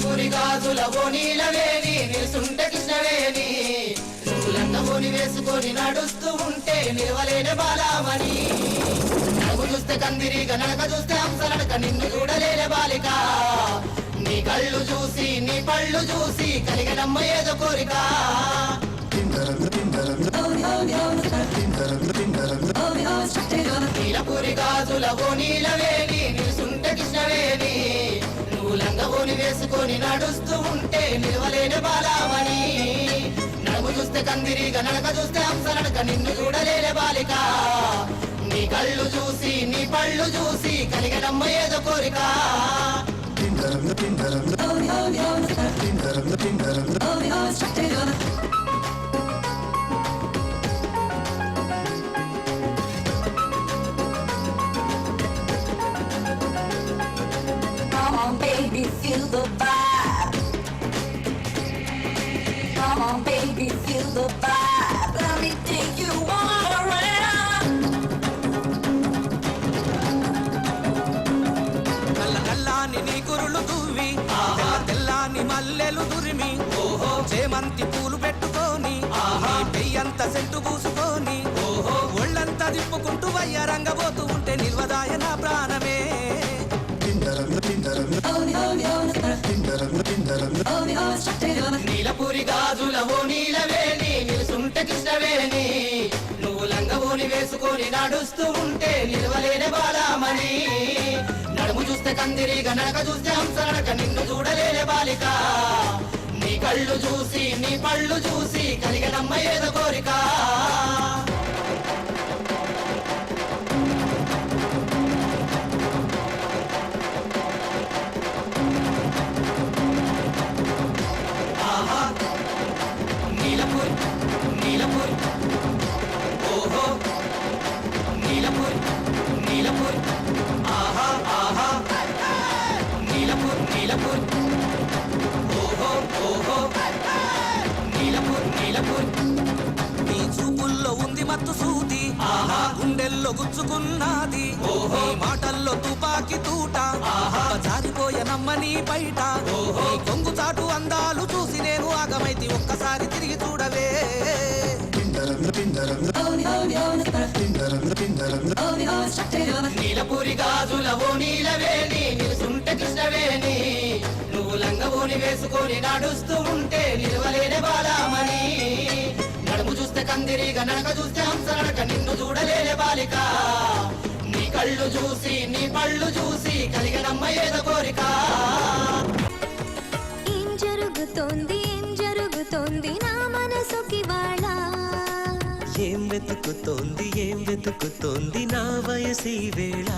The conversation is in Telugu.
గాజుల ఓనీల వేణి నిలుసుంటే కృష్ణవేణి నువ్వు వేసుకొని నడుస్తూ ఉంటే నిలవలేని బాలామణి నవ్వు చూస్తే కందిరి నడక చూస్తే హంస నడక నిన్ను చూడలేని బాలిక నీ కళ్ళు చూసి నీ పళ్ళు చూసి కలిగినమ్మ ఏదో కోరిక నీలపూరి గాజుల ఓనీల వేణి వేసుకొని నడుస్తూ ఉంటే నిలవలేని బాలామణి నడుము చూస్తే కందిరిగా నడక చూస్తే హంస నడక నిన్ను చూడలేని బాలిక నీ కళ్ళు చూసి నీ పళ్ళు చూసి కలిగినమ్మ ఏదో కోరిక feel the vibe. Come on, baby, feel the vibe. Let me take you all around. నల్ల నల్లాని నీ కురులు దువ్వి తెల్ల తెల్లాని మల్లెలు దురిమి ఓహో చేమంతి పూలు పెట్టుకొని పెయ్యంత సెంటు పూసుకొని ఓహో ఒళ్ళంతా తిప్పుకుంటూ వయ్యారంగబోతూ ఉంటే నిల్వదాయ నా ప్రాణమే నీలపూరి గాజుల ఓ నీలవేణి నిలుసుంటే కృష్ణవేణి. నువ్వు లంగవోని వేసుకొని నడుస్తూ ఉంటే నిలవలేని బాలామణి. నడుము చూస్తే కందిరిగా నడక చూస్తే హంస నడక నిన్ను చూడలేని బాలిక. నీ కళ్ళు చూసి నీ పళ్ళు చూసి కలిగనమ్మ ఏదో గుచ్చుకున్నది. ఓహో మాటల్లో తుపాకి తూట. ఆహా జారిపోయనమ్మ నీ బయట. ఓహో. కొంగు చాటు అందాలు చూసి నేను ఆగమైతి ఒక్కసారి తిరిగి చూడవే. నీలపూరి గాజుల ఓ నీలవేణి నిలుసుంటే కృష్ణవేణి. నువ్వు లంగవోని వేసుకొని నడుస్తూ ఉంటే నిలవలేని బాలామణి కందిరిగా నడక చూస్తే హంస నడక నిన్ను చూడలేని బాలిక. నీ కళ్ళు చూసి నీ పళ్ళు చూసి కలిగినమ్మ ఏదో కోరిక. ఏం జరుగుతోంది ఏం జరుగుతోంది నా మనసుకి వాళ్ళ ఏం వెతుకుతోంది ఏం వెతుకుతోంది నా వయసి వేళ?